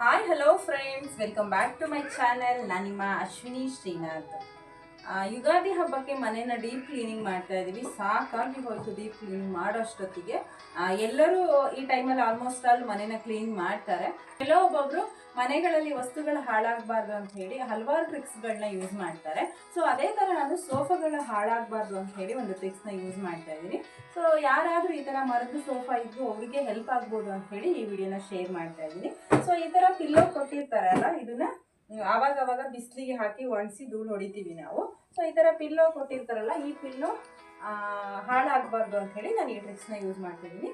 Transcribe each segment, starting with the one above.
Hi hello friends welcome back to my channel ನಾನು ನಿಮ್ಮ ಅಶ್ವಿನಿ ಶ್ರೀನಾಥ್. ಯುಗಾದಿ ಹಬ್ಬಕ್ಕೆ ಮನೇನ ಡೀಪ್ ಕ್ಲೀನಿಂಗ್ ಮಾಡ್ತಾ ಇದ್ದೀವಿ ಸಾಕಾಗಿ ಹೋಯ್ತು ಡೀಪ್ ಕ್ಲೀನಿಂಗ್ ಮಾಡೋ ಅಷ್ಟೊತ್ತಿಗೆ ಎಲ್ಲರೂ ಈ ಟೈಮಲ್ಲಿ ಆಲ್ಮೋಸ್ಟ್ ಆಲ್ ಮನೇನ ಕ್ಲೀನ್ ಮಾಡ್ತಾರೆ. ಕೆಲವೊಬ್ಬೊಬ್ರು ಮನೆಗಳಲ್ಲಿ ವಸ್ತುಗಳು ಹಾಳಾಗಬಾರ್ದು ಅಂತ ಹೇಳಿ ಹಲವಾರು ಟ್ರಿಕ್ಸ್ಗಳನ್ನ ಯೂಸ್ ಮಾಡ್ತಾರೆ. ಸೊ ಅದೇ ಥರ ನಾನು ಸೋಫಾಗಳು ಹಾಳಾಗಬಾರ್ದು ಅಂತ ಹೇಳಿ ಒಂದು ಟ್ರಿಕ್ಸ್ನ ಯೂಸ್ ಮಾಡ್ತಾ ಇದ್ದೀನಿ. ಸೊ ಯಾರಾದರೂ ಈ ಥರ ಮರದ ಸೋಫಾ ಇದ್ದು ಅವರಿಗೆ ಹೆಲ್ಪ್ ಆಗ್ಬೋದು ಅಂತ ಹೇಳಿ ಈ ವಿಡಿಯೋನ ಶೇರ್ ಮಾಡ್ತಾ ಇದ್ದೀನಿ. ಸೊ ಈ ಥರ ಪಿಲ್ಲೋ ಕೊಟ್ಟಿರ್ತಾರಲ್ಲ, ಇದನ್ನ ಆವಾಗ ಅವಾಗ ಬಿಸಿಲಿಗೆ ಹಾಕಿ ಒಣಸಿ ಧೂಳು ಹೊಡಿತೀವಿ ನಾವು. ಸೊ ಈ ಥರ ಪಿಲ್ಲೋ ಕೊಟ್ಟಿರ್ತಾರಲ್ಲ, ಈ ಪಿಲ್ಲೋ ಹಾಳಾಗಬಾರ್ದು ಅಂತ ಹೇಳಿ ನಾನು ಈ ಟ್ರಿಕ್ಸ್ನ ಯೂಸ್ ಮಾಡ್ತಿದ್ದೀನಿ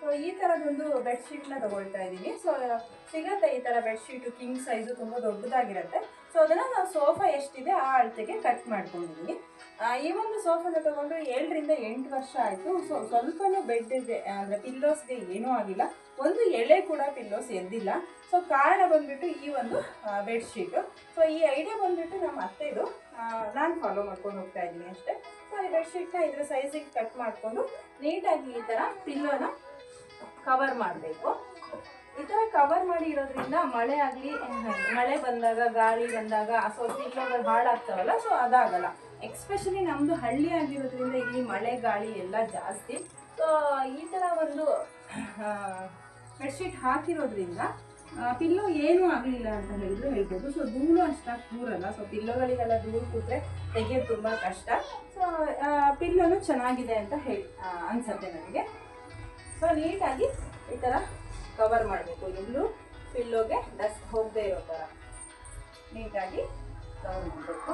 ಸೊ ಈ ಥರದೊಂದು ಬೆಡ್ಶೀಟ್ನ ತಗೊಳ್ತಾ ಇದ್ದೀನಿ. ಸೊ ಸಿಗುತ್ತೆ ಈ ಥರ ಬೆಡ್ಶೀಟು ಕಿಂಗ್ ಸೈಜು ತುಂಬ ದೊಡ್ಡದಾಗಿರುತ್ತೆ. ಸೊ ಅದನ್ನು ನಾವು ಸೋಫಾ ಎಷ್ಟಿದೆ ಆ ಅಳತೆಗೆ ಕಟ್ ಮಾಡ್ಕೊಂಡಿದ್ದೀನಿ ಈ ಒಂದು ಸೋಫಾನ ತಗೊಂಡು ಏಳರಿಂದ ಎಂಟು ವರ್ಷ ಆಯಿತು. ಸೊ ಸ್ವಲ್ಪನೂ ಬೆಡ್ಗೆ ಅಂದರೆ ಪಿಲ್ಲೋಸ್ಗೆ ಏನೂ ಆಗಿಲ್ಲ. ಒಂದು ಎಳೆ ಕೂಡ ಪಿಲ್ಲೋಸ್ ಎದ್ದಿಲ್ಲ. ಸೊ ಕಾರಣ ಬಂದ್ಬಿಟ್ಟು ಈ ಒಂದು ಬೆಡ್ಶೀಟು ಸೊ ಈ ಐಡಿಯಾ ಬಂದ್ಬಿಟ್ಟು ನಮ್ಮ ಅತ್ತೆದು ನಾನು ಫಾಲೋ ಮಾಡ್ಕೊಂಡು ಹೋಗ್ತಾ ಇದ್ದೀನಿ ಅಷ್ಟೇ. ಸೊ ಈ ಬೆಡ್ಶೀಟ್ನ ಇದರ ಸೈಜಿಗೆ ಕಟ್ ಮಾಡಿಕೊಂಡು ನೀಟಾಗಿ ಈ ಥರ ಪಿಲ್ಲೋನ ಕವರ್ ಮಾಡಬೇಕು. ಈ ಥರ ಕವರ್ ಮಾಡಿ ಇರೋದ್ರಿಂದ ಮಳೆ ಆಗಲಿ, ಮಳೆ ಬಂದಾಗ, ಗಾಳಿ ಬಂದಾಗ ಸೊ ಪಿಲ್ಲೋಗಳು ಹಾಳಾಗ್ತಾವಲ್ಲ ಸೊ ಅದಾಗಲ್ಲ. ಎಕ್ಸ್ಪೆಷಲಿ ನಮ್ಮದು ಹಳ್ಳಿ ಆಗಿರೋದ್ರಿಂದ ಇಲ್ಲಿ ಮಳೆ, ಗಾಳಿ ಎಲ್ಲ ಜಾಸ್ತಿ. ಸೊ ಈ ಥರ ಒಂದು ಬೆಡ್ಶೀಟ್ ಹಾಕಿರೋದ್ರಿಂದ ಪಿಲ್ಲೋ ಏನೂ ಆಗಲಿಲ್ಲ ಅಂತ ಹೇಳಿದ್ರು ಹೇಳ್ಬೋದು. ಸೊ ಧೂಳು ಅಷ್ಟಾಗಿ ದೂರಲ್ಲ ಸೊ ಪಿಲ್ಲೋಗಳಿಗೆಲ್ಲ ಧೂಳು ಕೂತ್ರೆ ತೆಗೆಯೋದು ತುಂಬ ಕಷ್ಟ. ಸೊ ಪಿಲ್ಲೋನು ಚೆನ್ನಾಗಿದೆ ಅಂತ ಹೇಳಿ ಅನ್ಸುತ್ತೆ ನನಗೆ ಸೊ ನೀಟಾಗಿ ಈ ಥರ ಕವರ್ ಮಾಡಬೇಕು. ಎಲ್ಲೂ ಪಿಲ್ಲೋಗೆ ಡಸ್ಟ್ ಹೋಗದೆ ಇರೋ ಥರ ನೀಟಾಗಿ ಕವರ್ ಮಾಡಬೇಕು.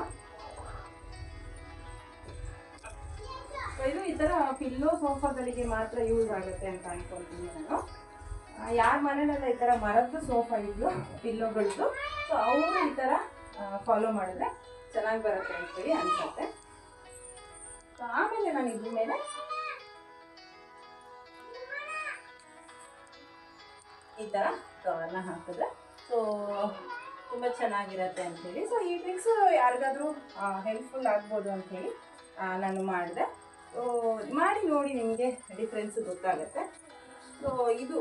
ಇದು ಈ ಥರ ಪಿಲ್ಲೋ ಸೋಫಾಗಳಿಗೆ ಮಾತ್ರ ಯೂಸ್ ಆಗುತ್ತೆ ಅಂತ ಅನ್ಕೊಂತೀನಿ ನಾನು. ಯಾರ ಮನೇಲೆಲ್ಲ ಈ ಥರ ಮರದ್ದು ಸೋಫಾ ಇದ್ಲು ಪಿಲ್ಲೋಗಳದ್ದು ಸೊ ಅವರು ಈ ಥರ ಫಾಲೋ ಮಾಡಿದ್ರೆ ಚೆನ್ನಾಗಿ ಬರುತ್ತೆ ಅಂತೇಳಿ ಅನ್ಸುತ್ತೆ. ಆಮೇಲೆ ನಾನು ಇದ್ರ ಮೇಲೆ ಈ ಥರ ಕವರ್ನ ಹಾಕಿದ್ರೆ. ಸೊ ತುಂಬ ಚೆನ್ನಾಗಿರುತ್ತೆ ಅಂಥೇಳಿ ಸೊ ಈ ಟ್ರಿಕ್ಸು ಯಾರಿಗಾದ್ರೂ ಹೆಲ್ಪ್ಫುಲ್ ಆಗ್ಬೋದು ಅಂಥೇಳಿ ನಾನು ಮಾಡಿದೆ. ಸೊ ಮಾಡಿ ನೋಡಿ ನಿಮಗೆ ಡಿಫ್ರೆನ್ಸ್ ಗೊತ್ತಾಗುತ್ತೆ. ಸೊ ಇದು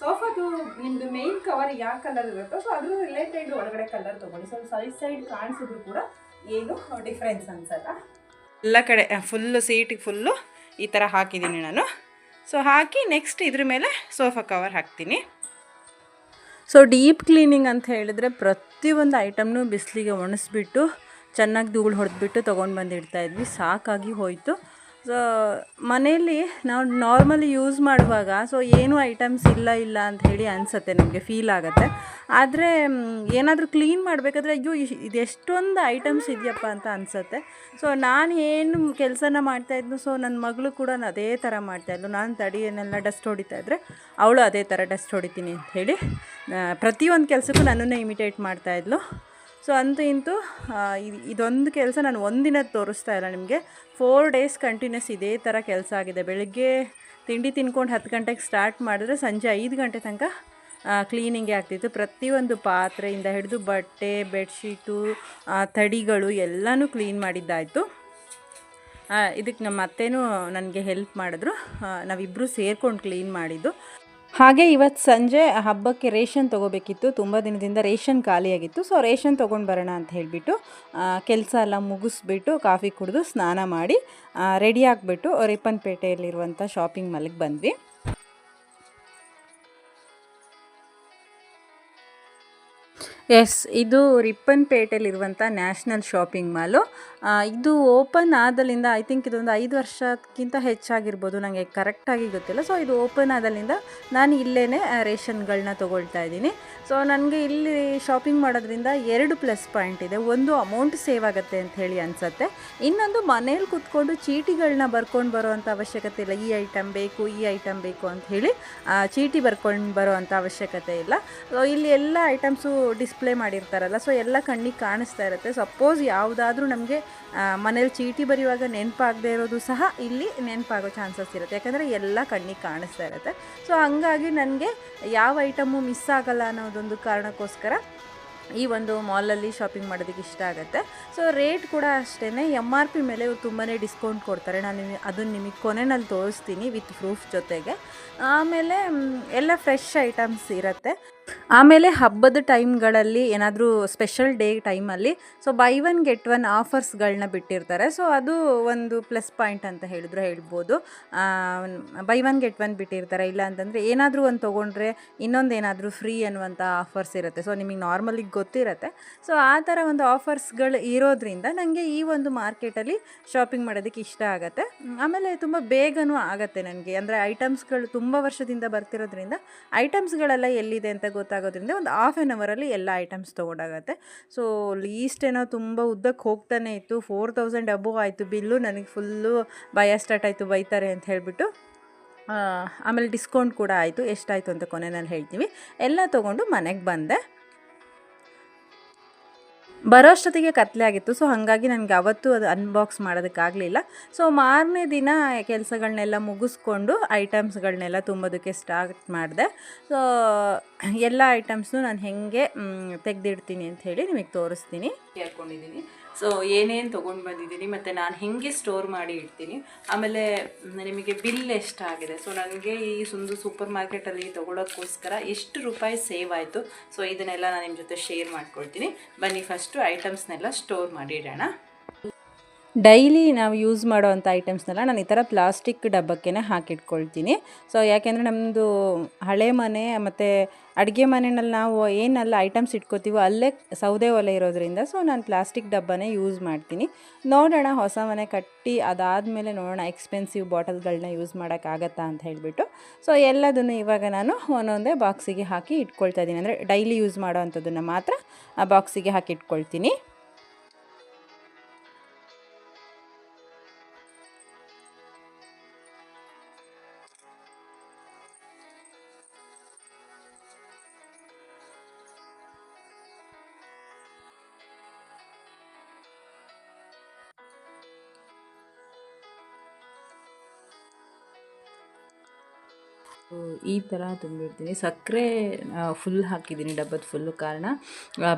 ಸೋಫಾದು ನಿಮ್ಮದು ಮೇನ್ ಕವರ್ ಯಾವ ಕಲರ್ ಇರುತ್ತೋ ಸೊ ಅದ್ರ ರಿಲೇಟೆಡ್ ಒಳಗಡೆ ಕಲರ್ ತೊಗೊಳ್ಳಿ. ಸೊ ಸೈಡ್ ಸೈಡ್ ಕಾಣಿಸಿದ್ರು ಕೂಡ ಏನು ಡಿಫ್ರೆನ್ಸ್ ಅನ್ಸಲ್ಲ. ಎಲ್ಲ ಕಡೆ ಫುಲ್ಲು ಸೀಟಿಗೆ ಫುಲ್ಲು ಈ ಥರ ಹಾಕಿದ್ದೀನಿ ನಾನು. ಸೊ ಹಾಕಿ ನೆಕ್ಸ್ಟ್ ಇದ್ರ ಮೇಲೆ ಸೋಫಾ ಕವರ್ ಹಾಕ್ತೀನಿ. ಸೊ ಡೀಪ್ ಕ್ಲೀನಿಂಗ್ ಅಂತ ಹೇಳಿದ್ರೆ ಪ್ರತಿಯೊಂದು ಐಟಮ್ನು ಬಿಸಿಲಿಗೆ ಒಣಸ್ಬಿಟ್ಟು, ಚೆನ್ನಾಗಿ ಧೂಳು ಹೊಡೆದ್ಬಿಟ್ಟು ತೊಗೊಂಡು ಬಂದಿಡ್ತಾ ಇದ್ವಿ. ಸಾಕಾಗಿ ಹೋಯಿತು. ಸೊ ಮನೆಯಲ್ಲಿ ನಾವು ನಾರ್ಮಲಿ ಯೂಸ್ ಮಾಡುವಾಗ ಸೊ ಏನೂ ಐಟಮ್ಸ್ ಇಲ್ಲ ಇಲ್ಲ ಅಂತ ಹೇಳಿ ಅನಿಸುತ್ತೆ ನಮಗೆ ಫೀಲ್ ಆಗುತ್ತೆ. ಆದರೆ ಏನಾದರೂ ಕ್ಲೀನ್ ಮಾಡಬೇಕಾದ್ರೆ, ಅಯ್ಯೋ ಇದು ಎಷ್ಟೊಂದು ಐಟಮ್ಸ್ ಇದೆಯಪ್ಪ ಅಂತ ಅನಿಸುತ್ತೆ. ಸೊ ನಾನು ಏನು ಕೆಲಸನ ಮಾಡ್ತಾಯಿದ್ನು ಸೊ ನನ್ನ ಮಗಳು ಕೂಡ ಅದೇ ಥರ ಮಾಡ್ತಾಯಿದ್ಲು ನಾನು ತಡಿಯನ್ನೆಲ್ಲ ಡಸ್ಟ್ ಹೊಡಿತಾ ಇದ್ದರೆ ಅವಳು ಅದೇ ಥರ ಡಸ್ಟ್ ಹೊಡಿತೀನಿ ಅಂತ ಹೇಳಿ ಪ್ರತಿಯೊಂದು ಕೆಲಸಕ್ಕೂ ನನ್ನನ್ನೇ ಇಮಿಟೇಟ್ ಮಾಡ್ತಾಯಿದ್ಲು ಸೊ ಅಂತೂ ಇಂತೂ ಇದೊಂದು ಕೆಲಸ ನಾನು ಒಂದಿನ ತೋರಿಸ್ತಾ ಇಲ್ಲ ನಿಮಗೆ. ಫೋರ್ ಡೇಸ್ ಕಂಟಿನ್ಯೂಸ್ ಇದೇ ಥರ ಕೆಲಸ ಆಗಿದೆ. ಬೆಳಗ್ಗೆ ತಿಂಡಿ ತಿನ್ಕೊಂಡು ಹತ್ತು ಗಂಟೆಗೆ ಸ್ಟಾರ್ಟ್ ಮಾಡಿದ್ರೆ ಸಂಜೆ ಐದು ಗಂಟೆ ತನಕ ಕ್ಲೀನಿಂಗೇ ಆಗ್ತಿತ್ತು. ಪ್ರತಿಯೊಂದು ಪಾತ್ರೆಯಿಂದ ಹಿಡಿದು ಬಟ್ಟೆ ಬೆಡ್ಶೀಟು ತಡಿಗಳು ಎಲ್ಲನೂ ಕ್ಲೀನ್ ಮಾಡಿದ್ದಾಯಿತು. ಇದಕ್ಕೆ ನಮ್ಮ ಅತ್ತೆನೂ ನನಗೆ ಹೆಲ್ಪ್ ಮಾಡಿದ್ರು. ನಾವಿಬ್ಬರು ಸೇರ್ಕೊಂಡು ಕ್ಲೀನ್ ಮಾಡಿದ್ದು. ಹಾಗೆ ಇವತ್ತು ಸಂಜೆ ಹಬ್ಬಕ್ಕೆ ರೇಷನ್ ತೊಗೋಬೇಕಿತ್ತು. ತುಂಬ ದಿನದಿಂದ ರೇಷನ್ ಖಾಲಿಯಾಗಿತ್ತು. ಸೊ ರೇಷನ್ ತೊಗೊಂಡು ಬರೋಣ ಅಂತ ಹೇಳಿಬಿಟ್ಟು ಕೆಲಸ ಎಲ್ಲ ಮುಗಿಸ್ಬಿಟ್ಟು ಕಾಫಿ ಕುಡಿದು ಸ್ನಾನ ಮಾಡಿ ರೆಡಿ ಆಗಿಬಿಟ್ಟು ರಿಪ್ಪನ್ಪೇಟೆಯಲ್ಲಿರುವಂಥ ಶಾಪಿಂಗ್ ಮಾಲಿಗೆ ಬಂದ್ವಿ. ಎಸ್, ಇದು ರಿಪ್ಪನ್ಪೇಟೆಯಲ್ಲಿರುವಂಥ ನ್ಯಾಷನಲ್ ಶಾಪಿಂಗ್ ಮಾಲು. ಇದು ಓಪನ್ ಆದಲ್ಲಿಂದ ಐ ಥಿಂಕ್ ಇದೊಂದು ಐದು ವರ್ಷಕ್ಕಿಂತ ಹೆಚ್ಚಾಗಿರ್ಬೋದು ನನಗೆ ಕರೆಕ್ಟಾಗಿ ಗೊತ್ತಿಲ್ಲ. ಸೊ, ಇದು ಓಪನ್ ಆದಲ್ಲಿಂದ ನಾನು ಇಲ್ಲೇ ರೇಷನ್ಗಳನ್ನ ತೊಗೊಳ್ತಾ ಇದ್ದೀನಿ. ಸೊ, ನನಗೆ ಇಲ್ಲಿ ಶಾಪಿಂಗ್ ಮಾಡೋದ್ರಿಂದ ಎರಡು ಪ್ಲಸ್ ಪಾಯಿಂಟ್ ಇದೆ. ಒಂದು ಅಮೌಂಟ್ ಸೇವ್ ಆಗುತ್ತೆ ಅಂತ ಹೇಳಿ ಅನಿಸುತ್ತೆ. ಇನ್ನೊಂದು ಮನೇಲಿ ಕೂತ್ಕೊಂಡು ಚೀಟಿಗಳನ್ನ ಬರ್ಕೊಂಡು ಬರೋವಂಥ ಅವಶ್ಯಕತೆ ಇಲ್ಲ. ಈ ಐಟಮ್ ಬೇಕು, ಈ ಐಟಮ್ ಬೇಕು ಅಂತ ಹೇಳಿ ಚೀಟಿ ಬರ್ಕೊಂಡು ಬರೋವಂಥ ಅವಶ್ಯಕತೆ ಇಲ್ಲ. ಸೊ, ಇಲ್ಲಿ ಎಲ್ಲ ಐಟಮ್ಸು ಡಿಸ್ಪ್ಲೇ ಮಾಡಿರ್ತಾರಲ್ಲ ಸೊ ಎಲ್ಲ ಕಣ್ಣಿಗೆ ಕಾಣಿಸ್ತಾ ಇರುತ್ತೆ. ಸಪೋಸ್ ಯಾವುದಾದ್ರೂ ನಮಗೆ ಮನೇಲಿ ಚೀಟಿ ಬರೆಯುವಾಗ ನೆನಪಾಗದೇ ಇರೋದು ಸಹ ಇಲ್ಲಿ ನೆನಪಾಗೋ ಚಾನ್ಸಸ್ ಇರುತ್ತೆ. ಯಾಕಂದರೆ ಎಲ್ಲ ಕಣ್ಣಿಗೆ ಕಾಣಿಸ್ತಾ ಇರುತ್ತೆ. ಸೊ ಹಂಗಾಗಿ ನನಗೆ ಯಾವ ಐಟಮು ಮಿಸ್ ಆಗಲ್ಲ ಅನ್ನೋದೊಂದು ಕಾರಣಕ್ಕೋಸ್ಕರ ಈ ಒಂದು ಮಾಲಲ್ಲಿ ಶಾಪಿಂಗ್ ಮಾಡೋದಕ್ಕೆ ಇಷ್ಟ ಆಗುತ್ತೆ. ಸೊ ರೇಟ್ ಕೂಡ ಅಷ್ಟೇ ಎಂ ಆರ್ ಪಿ ಮೇಲೆ ಇವ್ರು ತುಂಬಾ ಡಿಸ್ಕೌಂಟ್ ಕೊಡ್ತಾರೆ. ನಾನು ಅದನ್ನು ನಿಮಗೆ ಕೊನೆಯಲ್ಲಿ ತೋರಿಸ್ತೀನಿ ವಿತ್ ಪ್ರೂಫ್ ಜೊತೆಗೆ. ಆಮೇಲೆ, ಎಲ್ಲ ಫ್ರೆಶ್ ಐಟಮ್ಸ್ ಇರುತ್ತೆ. ಆಮೇಲೆ ಹಬ್ಬದ ಟೈಮ್ಗಳಲ್ಲಿ ಏನಾದರೂ ಸ್ಪೆಷಲ್ ಡೇ ಟೈಮಲ್ಲಿ so buy one get one ಆಫರ್ಸ್ಗಳನ್ನ ಬಿಟ್ಟಿರ್ತಾರೆ. ಸೊ ಅದು ಒಂದು ಪ್ಲಸ್ ಪಾಯಿಂಟ್ ಅಂತ ಹೇಳಿದ್ರು ಹೇಳ್ಬೋದು. ಬೈ ಒನ್ ಗೆಟ್ ಒನ್ ಬಿಟ್ಟಿರ್ತಾರೆ. ಇಲ್ಲ ಅಂತಂದರೆ ಏನಾದರೂ ಒಂದು ತೊಗೊಂಡ್ರೆ ಇನ್ನೊಂದು ಏನಾದರೂ ಫ್ರೀ ಅನ್ನುವಂಥ ಆಫರ್ಸ್ ಇರುತ್ತೆ. ಸೊ ನಿಮಗೆ ನಾರ್ಮಲಿಗೆ ಗೊತ್ತಿರುತ್ತೆ. ಸೊ ಆ ಥರ ಒಂದು ಆಫರ್ಸ್ಗಳು ಇರೋದ್ರಿಂದ ನನಗೆ ಈ ಒಂದು ಮಾರ್ಕೆಟಲ್ಲಿ ಶಾಪಿಂಗ್ ಮಾಡೋದಕ್ಕೆ ಇಷ್ಟ ಆಗುತ್ತೆ. ಆಮೇಲೆ ತುಂಬ ಬೇಗನೂ ಆಗುತ್ತೆ ನನಗೆ ಅಂದರೆ ಐಟಮ್ಸ್ಗಳು ತುಂಬ ವರ್ಷದಿಂದ ಬರ್ತಿರೋದ್ರಿಂದ ಐಟಮ್ಸ್ಗಳೆಲ್ಲ ಎಲ್ಲಿದೆ ಅಂತ ಗೊತ್ತಾಗೋದ್ರಿಂದ ಒಂದು ಹಾಫ್ ಆ್ಯನ್ ಅವರಲ್ಲಿ ಎಲ್ಲ ಐಟಮ್ಸ್ ತೊಗೊಂಡಾಗತ್ತೆ. ಸೊ ಲೀಸ್ಟ್ ಏನೋ ತುಂಬ ಉದ್ದಕ್ಕೆ ಹೋಗ್ತಾನೆ ಇತ್ತು. ಫೋರ್ ತೌಸಂಡ್ ಅಬೋ ಆಯಿತು ಬಿಲ್ಲು. ನನಗೆ ಫುಲ್ಲು ಭಯ ಸ್ಟಾರ್ಟ್ ಆಯಿತು ಬೈತಾರೆ ಅಂತ ಹೇಳಿಬಿಟ್ಟು ಆಮೇಲೆ ಡಿಸ್ಕೌಂಟ್ ಕೂಡ ಆಯಿತು. ಎಷ್ಟಾಯಿತು ಅಂತ ಕೊನೆ ನಾನು ಹೇಳ್ತೀವಿ ಎಲ್ಲ ತೊಗೊಂಡು ಮನೆಗೆ ಬಂದೆ. ಬರೋ ಅಷ್ಟೊತ್ತಿಗೆ ಕತ್ಲೆ ಆಗಿತ್ತು. ಸೊ ಹಾಗಾಗಿ ನನಗೆ ಅವತ್ತು ಅದು ಅನ್ಬಾಕ್ಸ್ ಮಾಡೋದಕ್ಕಾಗಲಿಲ್ಲ. ಸೊ ಮಾರನೇ ದಿನ ಕೆಲಸಗಳನ್ನೆಲ್ಲ ಮುಗಿಸ್ಕೊಂಡು ಐಟಮ್ಸ್ಗಳನ್ನೆಲ್ಲ ತುಂಬೋದಕ್ಕೆ ಸ್ಟಾರ್ಟ್ ಮಾಡಿದೆ. ಸೊ ಎಲ್ಲ ಐಟಮ್ಸ್ನು ನಾನು ಹೇಗೆ ತೆಗೆದಿಡ್ತೀನಿ ಅಂತ ಹೇಳಿ ನಿಮಗೆ ತೋರಿಸ್ತೀನಿ. ಹಾಕ್ಕೊಂಡಿದ್ದೀನಿ ಸೊ ಏನೇನು ತೊಗೊಂಡು ಬಂದಿದ್ದೀನಿ ಮತ್ತು ನಾನು ಹೇಗೆ ಸ್ಟೋರ್ ಮಾಡಿ ಇಡ್ತೀನಿ. ಆಮೇಲೆ ನಿಮಗೆ ಬಿಲ್ ಎಷ್ಟಾಗಿದೆ? ಸೊ ನನಗೆ ಈ ಒಂದು ಸೂಪರ್ ಮಾರ್ಕೆಟಲ್ಲಿ ತೊಗೊಳೋಕ್ಕೋಸ್ಕರ ಎಷ್ಟು ರೂಪಾಯಿ ಸೇವ್ ಆಯಿತು? ಸೊ ಇದನ್ನೆಲ್ಲ ನಾನು ನಿಮ್ಮ ಜೊತೆ ಶೇರ್ ಮಾಡ್ಕೊಳ್ತೀನಿ. ಬನ್ನಿ ಫಸ್ಟು ಐಟಮ್ಸ್ನೆಲ್ಲ ಸ್ಟೋರ್ ಮಾಡಿ ಇಡೋಣ. ಡೈಲಿ ನಾವು ಯೂಸ್ ಮಾಡೋವಂಥ ಐಟಮ್ಸ್ನೆಲ್ಲ ನಾನು ಈ ಥರ ಪ್ಲಾಸ್ಟಿಕ್ ಡಬ್ಬಕ್ಕೆ ಹಾಕಿಟ್ಕೊಳ್ತೀನಿ. ಸೊ, ಯಾಕೆಂದರೆ ನಮ್ಮದು ಹಳೆ ಮನೆ ಮತ್ತು ಅಡುಗೆ ಮನೆಯಲ್ಲಿ ನಾವು ಏನೆಲ್ಲ ಐಟಮ್ಸ್ ಇಟ್ಕೋತೀವೋ ಅಲ್ಲೇ ಸೌದೆ ಒಲೆ ಇರೋದ್ರಿಂದ ಸೊ, ನಾನು ಪ್ಲಾಸ್ಟಿಕ್ ಡಬ್ಬನೇ ಯೂಸ್ ಮಾಡ್ತೀನಿ. ನೋಡೋಣ, ಹೊಸ ಮನೆ ಕಟ್ಟಿ ಅದಾದಮೇಲೆ ನೋಡೋಣ ಎಕ್ಸ್ಪೆನ್ಸಿವ್ ಬಾಟಲ್ಗಳನ್ನ ಯೂಸ್ ಮಾಡೋಕ್ಕಾಗತ್ತಾ ಅಂತ ಹೇಳಿಬಿಟ್ಟು. ಸೊ, ಎಲ್ಲದನ್ನು ಇವಾಗ ನಾನು ಒಂದೊಂದೇ ಬಾಕ್ಸಿಗೆ ಹಾಕಿ ಇಟ್ಕೊಳ್ತಾ ಇದ್ದೀನಿ. ಅಂದರೆ ಡೈಲಿ ಯೂಸ್ ಮಾಡೋ ಅಂಥದ್ದನ್ನು ಮಾತ್ರ ಆ ಬಾಕ್ಸಿಗೆ ಹಾಕಿ ಇಟ್ಕೊಳ್ತೀನಿ. ಈ ಥರ ತುಂಬಿಡ್ತೀನಿ. ಸಕ್ಕರೆ ಫುಲ್ ಹಾಕಿದ್ದೀನಿ, ಡಬ್ಬದ ಫುಲ್ಲು ಕಾರಣ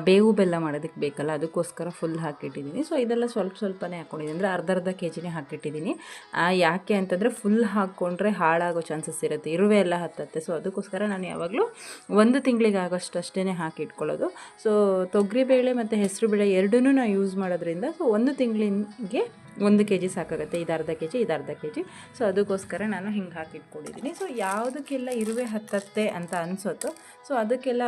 ಬೇವು ಬೆಲ್ಲ ಮಾಡೋದಕ್ಕೆ ಬೇಕಲ್ಲ, ಅದಕ್ಕೋಸ್ಕರ ಫುಲ್ ಹಾಕಿಟ್ಟಿದ್ದೀನಿ. ಸೊ ಇದೆಲ್ಲ ಸ್ವಲ್ಪ ಸ್ವಲ್ಪನೇ ಹಾಕ್ಕೊಂಡಿದ್ದೀನಿ ಅಂದರೆ ಅರ್ಧ ಅರ್ಧ ಕೆ ಜಿನೇ ಹಾಕಿಟ್ಟಿದ್ದೀನಿ ಯಾಕೆ ಅಂತಂದರೆ ಫುಲ್ ಹಾಕ್ಕೊಂಡ್ರೆ ಹಾಳಾಗೋ ಚಾನ್ಸಸ್ ಇರುತ್ತೆ. ಇರುವೆ ಎಲ್ಲ ಹತ್ತತ್ತೆ. ಸೊ ಅದಕ್ಕೋಸ್ಕರ ನಾನು ಯಾವಾಗಲೂ ಒಂದು ತಿಂಗಳಿಗೆ ಆಗೋಷ್ಟು ಅಷ್ಟೇ ಹಾಕಿಟ್ಕೊಳ್ಳೋದು. ಸೊ ತೊಗರಿಬೇಳೆ ಮತ್ತು ಹೆಸರು ಬೇಳೆ ಎರಡೂ ನಾವು ಯೂಸ್ ಮಾಡೋದ್ರಿಂದ ಸೊ ಒಂದು ತಿಂಗಳಿಗೆ ಒಂದು ಕೆ ಜಿ ಸಾಕಾಗುತ್ತೆ, ಇದು ಅರ್ಧ ಕೆ ಜಿ, ಇದು ಅರ್ಧ ಕೆ ಜಿ. ಸೊ ಅದಕ್ಕೋಸ್ಕರ ನಾನು ಹಿಂಗೆ ಹಾಕಿಟ್ಕೊಂಡಿದ್ದೀನಿ. ಸೊ ಯಾವುದಕ್ಕೆಲ್ಲ ಇರುವೆ ಹತ್ತತ್ತೆ ಅಂತ ಅನಿಸುತ್ತೋ ಸೊ ಅದಕ್ಕೆಲ್ಲ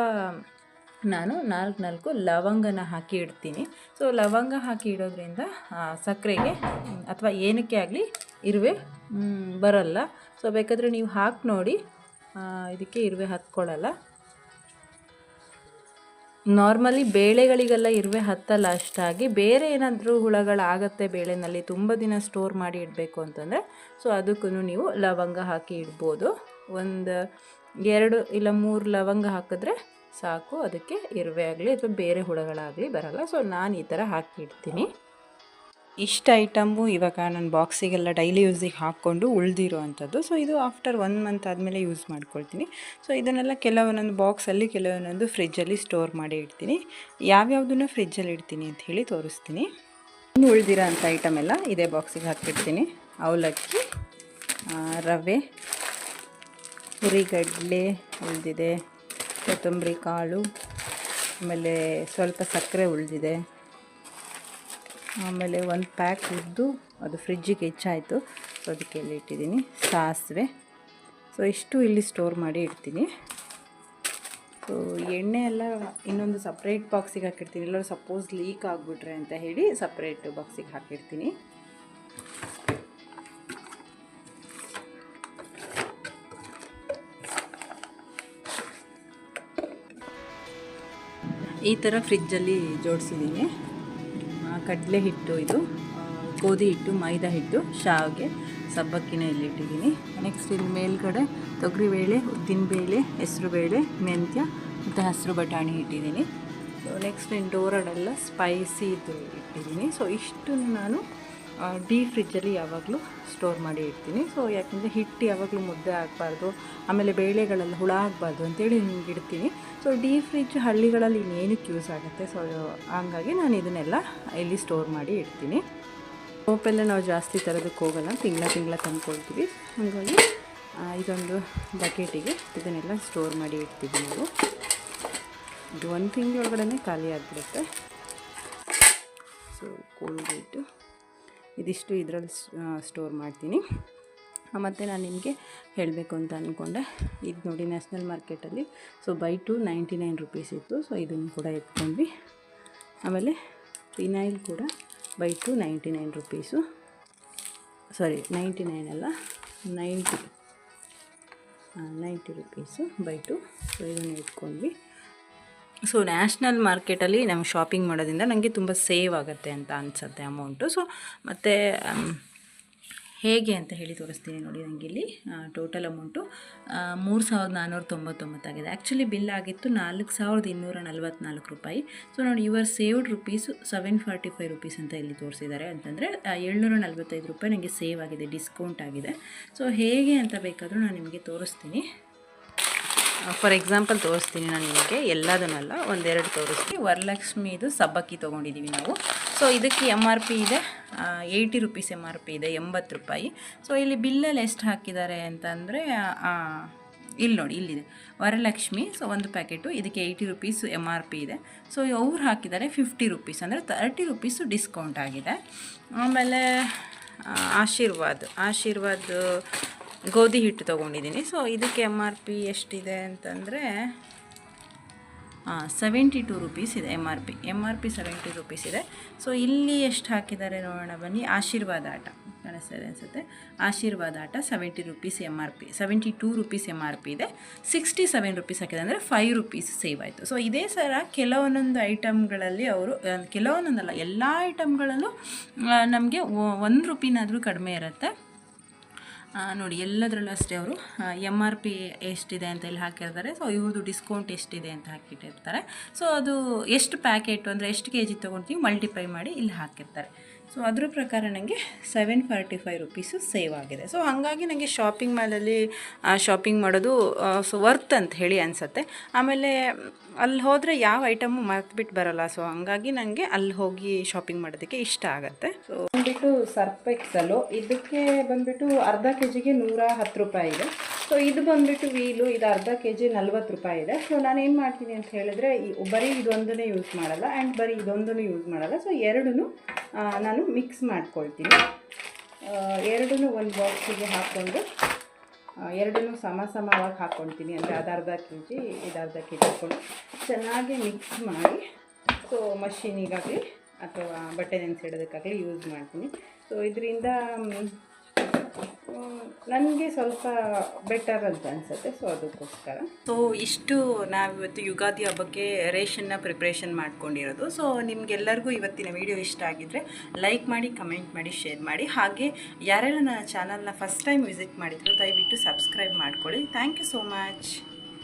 ನಾನು ನಾಲ್ಕು ನಾಲ್ಕು ಲವಂಗನ ಹಾಕಿ ಇಡ್ತೀನಿ. ಸೊ ಲವಂಗ ಹಾಕಿ ಇಡೋದ್ರಿಂದ ಸಕ್ಕರೆಗೆ, ಅಥವಾ ಏನಕ್ಕೆ ಆಗಲಿ ಇರುವೆ ಬರಲ್ಲ. ಸೊ ಬೇಕಾದರೆ ನೀವು ಹಾಕಿ ನೋಡಿ ಇದಕ್ಕೆ ಇರುವೆ ಹತ್ಕೊಳ್ಳಲ್ಲ. ನಾರ್ಮಲಿ ಬೇಳೆಗಳಿಗೆಲ್ಲ ಇರುವೆ ಹತ್ತಲ್ಲ ಅಷ್ಟಾಗಿ ಬೇರೆ ಏನಾದರೂ ಹುಳಗಳಾಗತ್ತೆ ಬೇಳೆನಲ್ಲಿ ತುಂಬ ದಿನ ಸ್ಟೋರ್ ಮಾಡಿ ಇಡಬೇಕು ಅಂತಂದರೆ ಸೊ ಅದಕ್ಕೂ ನೀವು ಲವಂಗ ಹಾಕಿ ಇಡ್ಬೋದು. ಒಂದು ಎರಡು ಇಲ್ಲ ಮೂರು ಲವಂಗ ಹಾಕಿದ್ರೆ ಸಾಕು, ಅದಕ್ಕೆ ಇರುವೆ ಆಗಲಿ ಅಥವಾ ಬೇರೆ ಹುಳಗಳಾಗಲಿ ಬರಲ್ಲ. ಸೊ ನಾನು ಈ ಥರ ಹಾಕಿ ಇಡ್ತೀನಿ. ಇಷ್ಟು ಐಟಮು ಇವಾಗ ನನ್ನ ಬಾಕ್ಸಿಗೆಲ್ಲ ಡೈಲಿ ಯೂಸಿಗೆ ಹಾಕ್ಕೊಂಡು ಉಳಿದಿರೋ ಅಂಥದ್ದು. ಸೊ ಇದು ಆಫ್ಟರ್ ಒನ್ ಮಂತ್ ಆದಮೇಲೆ ಯೂಸ್ ಮಾಡ್ಕೊಳ್ತೀನಿ. ಸೊ ಇದನ್ನೆಲ್ಲ ಕೆಲವೊಂದೊಂದು ಬಾಕ್ಸಲ್ಲಿ ಕೆಲವೊಂದೊಂದು ಫ್ರಿಜ್ಜಲ್ಲಿ ಸ್ಟೋರ್ ಮಾಡಿ ಇಡ್ತೀನಿ. ಯಾವ್ಯಾವುದನ್ನು ಫ್ರಿಜ್ಜಲ್ಲಿ ಇಡ್ತೀನಿ ಅಂತ ಹೇಳಿ ತೋರಿಸ್ತೀನಿ. ಇನ್ನು ಉಳಿದಿರೋ ಅಂಥ ಐಟಮ್ ಎಲ್ಲ ಇದೇ ಬಾಕ್ಸಿಗೆ ಹಾಕಿಡ್ತೀನಿ. ಅವಲಕ್ಕಿ ರವೆ ಹುರಿಗಡ್ಲೆ ಉಳಿದಿದೆ. ಕೊತ್ತಂಬರಿ ಕಾಳು, ಆಮೇಲೆ ಸ್ವಲ್ಪ ಸಕ್ಕರೆ ಉಳಿದಿದೆ. ಆಮೇಲೆ ಒಂದು ಪ್ಯಾಕ್ ಉದ್ದು ಅದು ಫ್ರಿಜ್ಜಿಗೆ ಹೆಚ್ಚಾಯಿತು. ಸೊ ಅದಕ್ಕೆ ಇಲ್ಲಿ ಇಟ್ಟಿದ್ದೀನಿ. ಸಾಸಿವೆ. ಸೊ ಇಷ್ಟು ಇಲ್ಲಿ ಸ್ಟೋರ್ ಮಾಡಿ ಇಡ್ತೀನಿ. ಸೊ ಎಣ್ಣೆ ಎಲ್ಲ ಇನ್ನೊಂದು ಸಪ್ರೇಟ್ ಬಾಕ್ಸಿಗೆ ಹಾಕಿರ್ತೀನಿ ಎಲ್ಲರೂ ಸಪೋಸ್ ಲೀಕ್ ಆಗಿಬಿಟ್ರೆ ಅಂತ ಹೇಳಿ ಸಪ್ರೇಟ್ ಬಾಕ್ಸಿಗೆ ಹಾಕಿರ್ತೀನಿ ಈ ಥರ ಫ್ರಿಜ್ಜಲ್ಲಿ ಜೋಡಿಸಿದ್ದೀನಿ. ಕಡಲೆ ಹಿಟ್ಟು ಇದು ಗೋಧಿ ಹಿಟ್ಟು, ಮೈದಾ ಹಿಟ್ಟು, ಶಾವಿಗೆ, ಸಬ್ಬಕ್ಕಿನ ಇಲ್ಲಿ ಇಟ್ಟಿದ್ದೀನಿ ನೆಕ್ಸ್ಟ್ ಇಲ್ಲಿ ಮೇಲ್ಗಡೆ ತೊಗರಿಬೇಳೆ ಉದ್ದಿನಬೇಳೆ ಹೆಸರುಬೇಳೆ ಮೆಂತ್ಯ ಮತ್ತು ಹಸಿರು ಬಟಾಣಿ ಇಟ್ಟಿದ್ದೀನಿ. ಸೊ ನೆಕ್ಸ್ಟ್ ಇನ್ನು ಡೋರಡೆಲ್ಲ ಸ್ಪೈಸಿ ಇದು ಇಟ್ಟಿದ್ದೀನಿ. ಸೊ ಇಷ್ಟನ್ನು ನಾನು ಡೀ ಫ್ರಿಜ್ಜಲ್ಲಿ ಯಾವಾಗಲೂ ಸ್ಟೋರ್ ಮಾಡಿ ಇಡ್ತೀನಿ. ಸೊ ಯಾಕಂದರೆ ಹಿಟ್ಟು ಯಾವಾಗಲೂ ಮುದ್ದೆ ಆಗಬಾರ್ದು, ಆಮೇಲೆ ಬೇಳೆಗಳೆಲ್ಲ ಹುಳ ಆಗಬಾರ್ದು ಅಂತೇಳಿ ಹಿಂಗೆ ಇಡ್ತೀನಿ. ಸೊ ಡೀಪ್ ಫ್ರಿಜ್ ಹಳ್ಳಿಗಳಲ್ಲಿ ಇನ್ನೇನಕ್ಕೆ ಯೂಸ್ ಆಗುತ್ತೆ? ಸೊ ಹಂಗಾಗಿ ನಾನು ಇದನ್ನೆಲ್ಲ ಇಲ್ಲಿ ಸ್ಟೋರ್ ಮಾಡಿ ಇಡ್ತೀನಿ. ಸೋಪೆಲ್ಲ ನಾವು ಜಾಸ್ತಿ ತರೋದಕ್ಕೆ ಹೋಗಲ್ಲ, ತಿಂಗಳ ತಿಂಗಳ ತಂದ್ಕೊಳ್ತೀವಿ ಹಾಗಾಗಿ ಇದೊಂದು ಬಕೆಟಿಗೆ ಇದನ್ನೆಲ್ಲ ಸ್ಟೋರ್ ಮಾಡಿ ಇಡ್ತೀವಿ ನಾವು. ಇದು ಒಂದು ತಿಂಗಳೊಳಗಡೆ ಖಾಲಿ ಆಗಿಬಿಡುತ್ತೆ. ಸೊ ಕೋಲ್ಗೇಟು ಇದಿಷ್ಟು ಇದರಲ್ಲಿ ಸ್ಟೋರ್ ಮಾಡ್ತೀನಿ. ಮತ್ತು ನಾನು ನಿಮಗೆ ಹೇಳಬೇಕು ಅಂತ ಅಂದ್ಕೊಂಡೆ ಇದು ನೋಡಿ ನ್ಯಾಷನಲ್ ಮಾರ್ಕೆಟಲ್ಲಿ. So buy two ninety nine rupees ಇತ್ತು. ಸೊ ಇದನ್ನು ಕೂಡ ಇಟ್ಕೊಂಡ್ವಿ. ಆಮೇಲೆ ಫಿನೈಲ್ ಕೂಡ buy two ninety nine rupees sorry ninety nine ಅಲ್ಲ ninety ninety rupees buy two so ಇದನ್ನು ಇಟ್ಕೊಂಡ್ವಿ. ಸೊ ನ್ಯಾಷನಲ್ ಮಾರ್ಕೆಟಲ್ಲಿ ನಾವು ಶಾಪಿಂಗ್ ಮಾಡೋದ್ರಿಂದ ನನಗೆ ತುಂಬ ಸೇವ್ ಆಗುತ್ತೆ ಅಂತ ಅನಿಸುತ್ತೆ ಅಮೌಂಟು ಸೊ ಮತ್ತು ಹೇಗೆ ಅಂತ ಹೇಳಿ ತೋರಿಸ್ತೀನಿ ನೋಡಿ ನನಗೆ ಇಲ್ಲಿ ಟೋಟಲ್ ಅಮೌಂಟು ಮೂರು ಸಾವಿರದ ನಾನ್ನೂರ ತೊಂಬತ್ತೊಂಬತ್ತಾಗಿದೆ. ಆ್ಯಕ್ಚುಲಿ ಬಿಲ್ ಆಗಿತ್ತು ನಾಲ್ಕು ಸಾವಿರದ ಇನ್ನೂರ ನಲ್ವತ್ನಾಲ್ಕು ರೂಪಾಯಿ. ಸೊ ನೋಡಿ your saved rupees seven forty five rupees ಅಂತ ಇಲ್ಲಿ ತೋರಿಸಿದ್ದಾರೆ. ಅಂತಂದರೆ ಏಳ್ನೂರ ನಲ್ವತ್ತೈದು ರೂಪಾಯಿ ನನಗೆ ಸೇವ್ ಆಗಿದೆ ಡಿಸ್ಕೌಂಟ್ ಆಗಿದೆ. ಸೊ ಹೇಗೆ ಅಂತ ಬೇಕಾದರೂ ನಾನು ನಿಮಗೆ ತೋರಿಸ್ತೀನಿ. ಫಾರ್ ಎಕ್ಸಾಂಪಲ್ ತೋರಿಸ್ತೀನಿ ನಾನು ನಿಮಗೆ ಎಲ್ಲದನ್ನೆಲ್ಲ, ಒಂದೆರಡು ತೋರಿಸ್ತೀನಿ. ವರಲಕ್ಷ್ಮಿದು ಸಬ್ಬಕ್ಕಿ ತೊಗೊಂಡಿದ್ದೀವಿ ನಾವು. ಸೊ ಇದಕ್ಕೆ ಎಂ ಆರ್ ಪಿ ಇದೆ. Eighty rupees M R P ಇದೆ, ಎಂಬತ್ತು ರೂಪಾಯಿ. ಸೊ ಇಲ್ಲಿ ಬಿಲ್ಲಲ್ಲಿ ಎಷ್ಟು ಹಾಕಿದ್ದಾರೆ ಅಂತಂದರೆ ಇಲ್ಲಿ ನೋಡಿ, ಇಲ್ಲಿದೆ. ವರಲಕ್ಷ್ಮಿ ಸೊ ಒಂದು ಪ್ಯಾಕೆಟು ಇದಕ್ಕೆ eighty rupees M R P ಇದೆ. ಸೊ ಅವ್ರು ಹಾಕಿದ್ದಾರೆ ಫಿಫ್ಟಿ ರುಪೀಸ್ ಅಂದರೆ ತರ್ಟಿ ರುಪೀಸು ಡಿಸ್ಕೌಂಟ್ ಆಗಿದೆ. ಆಮೇಲೆ ಆಶೀರ್ವಾದ್. ಆಶೀರ್ವಾದ್ ಗೋಧಿ ಹಿಟ್ಟು ತೊಗೊಂಡಿದ್ದೀನಿ. ಸೊ ಇದಕ್ಕೆ ಎಂ ಆರ್ ಪಿ ಎಷ್ಟಿದೆ ಅಂತಂದರೆ ಸೆವೆಂಟಿ ಟು ರುಪೀಸ್ ಇದೆ M R P M R P seventy rupees ಇದೆ. ಸೊ ಇಲ್ಲಿ ಎಷ್ಟು ಹಾಕಿದ್ದಾರೆ ನೋಡೋಣ ಬನ್ನಿ. ಆಶೀರ್ವಾದ ಆಟ ಕಾಣಿಸ್ತಾ ಇದೆ ಅನಿಸುತ್ತೆ. Aashirvaad atta seventy rupees M R P seventy two rupees M R P ಇದೆ. ಸಿಕ್ಸ್ಟಿ ಸೆವೆನ್ ರುಪೀಸ್ ಹಾಕಿದೆ ಅಂದರೆ ಫೈವ್ ರುಪೀಸ್ ಸೇವ್ ಆಯಿತು. ಸೊ ಇದೇ ಸರ ಕೆಲವೊಂದೊಂದು ಐಟಮ್ಗಳಲ್ಲಿ ಅವರು ಕೆಲವೊಂದೊಂದಲ್ಲ, ಎಲ್ಲ ಐಟಮ್ಗಳಲ್ಲೂ ನಮಗೆ ಒಂದು ರುಪೀನಾದರೂ ಕಡಿಮೆ ಇರುತ್ತೆ. ನೋಡಿ, ಎಲ್ಲದರಲ್ಲೂ ಅಷ್ಟೇ ಅವರು ಎಂ ಆರ್ ಪಿ ಎಷ್ಟಿದೆ ಅಂತ ಇಲ್ಲಿ ಹಾಕಿರ್ತಾರೆ. ಸೊ ಇವ್ರದ್ದು ಡಿಸ್ಕೌಂಟ್ ಎಷ್ಟಿದೆ ಅಂತ ಹಾಕಿಟ್ಟಿರ್ತಾರೆ. ಸೊ ಅದು ಎಷ್ಟು ಪ್ಯಾಕೆಟು ಅಂದರೆ ಎಷ್ಟು ಕೆ ಜಿ ತೊಗೊಳ್ತೀವಿ ಮಲ್ಟಿಪ್ಲೈ ಮಾಡಿ ಇಲ್ಲಿ ಹಾಕಿರ್ತಾರೆ. ಸೊ ಅದ್ರ ಪ್ರಕಾರ ನನಗೆ seven forty five rupees save ಆಗಿದೆ. ಸೊ ಹಾಗಾಗಿ ನನಗೆ ಶಾಪಿಂಗ್ ಮಾಲಲ್ಲಿ ಶಾಪಿಂಗ್ ಮಾಡೋದು ಸೊ ವರ್ತ್ ಅಂತ ಹೇಳಿ ಅನಿಸುತ್ತೆ. ಆಮೇಲೆ ಅಲ್ಲಿ ಹೋದರೆ ಯಾವ ಐಟಮು ಮರ್ತ್ಬಿಟ್ಟು ಬರೋಲ್ಲ. ಸೊ ಹಂಗಾಗಿ ನನಗೆ ಅಲ್ಲಿ ಹೋಗಿ ಶಾಪಿಂಗ್ ಮಾಡೋದಕ್ಕೆ ಇಷ್ಟ ಆಗುತ್ತೆ. ಸೊ ಬಂದ್ಬಿಟ್ಟು ಸರ್ಪೆಕ್ಸಲು. ಇದಕ್ಕೆ ಬಂದ್ಬಿಟ್ಟು ಅರ್ಧ ಕೆ ಜಿಗೆ ನೂರ ಹತ್ತು ರೂಪಾಯಿ ಇದೆ. ಸೊ ಇದು ಬಂದ್ಬಿಟ್ಟು ವೀಲು, ಇದು ಅರ್ಧ ಕೆ ಜಿ ನಲ್ವತ್ತು ರೂಪಾಯಿ ಇದೆ. ಸೊ ನಾನು ಏನು ಮಾಡ್ತೀನಿ ಅಂತ ಹೇಳಿದ್ರೆ, ಈ ಬರೀ ಇದೊಂದನ್ನೇ ಯೂಸ್ ಮಾಡಲ್ಲ ಆ್ಯಂಡ್ ಬರೀ ಇದೊಂದನ್ನು ಯೂಸ್ ಮಾಡಲ್ಲ. ಸೊ ಎರಡೂ ನಾನು ಮಿಕ್ಸ್ ಮಾಡ್ಕೊಳ್ತೀನಿ. ಎರಡೂ ಒಂದು ಬಾಕ್ಸಿಗೆ ಹಾಕ್ಕೊಂಡು ಎರಡನ್ನೂ ಸಮ ಸಮವಾಗಿ ಹಾಕ್ಕೊಳ್ತೀನಿ ಅಂದರೆ ಅದು ಅರ್ಧ ಕೆ ಜಿ ಇದು ಅರ್ಧ ಕೆ ಜಿ ಹಾಕ್ಕೊಂಡು ಚೆನ್ನಾಗಿ ಮಿಕ್ಸ್ ಮಾಡಿ ಸೊ ಮಷೀನಿಗಾಗಲಿ ಅಥವಾ ಬಟ್ಟೆ ನೆನೆಸಿಡೋದಕ್ಕಾಗಲಿ ಯೂಸ್ ಮಾಡ್ತೀನಿ. ಸೊ ಇದರಿಂದ ನನಗೆ ಸ್ವಲ್ಪ ಬೆಟರ್ ಅಂತ ಅನ್ಸುತ್ತೆ ಸೊ ಅದಕ್ಕೋಸ್ಕರ. ಸೊ ಇಷ್ಟು ನಾವಿವತ್ತು ಯುಗಾದಿ ಹಬ್ಬಕ್ಕೆ ರೇಷನ್ನ ಪ್ರಿಪ್ರೇಷನ್ ಮಾಡ್ಕೊಂಡಿರೋದು. ಸೊ ನಿಮಗೆಲ್ಲರಿಗೂ ಇವತ್ತಿನ ವಿಡಿಯೋ ಇಷ್ಟ ಆಗಿದ್ದರೆ ಲೈಕ್ ಮಾಡಿ ಕಮೆಂಟ್ ಮಾಡಿ ಶೇರ್ ಮಾಡಿ. ಹಾಗೆ ಯಾರೆಲ್ಲ ನನ್ನ ಚಾನಲ್ನ ಫಸ್ಟ್ ಟೈಮ್ ವಿಸಿಟ್ ಮಾಡಿದ್ರು, ದಯವಿಟ್ಟು ಸಬ್ಸ್ಕ್ರೈಬ್ ಮಾಡ್ಕೊಳ್ಳಿ. Thank you so much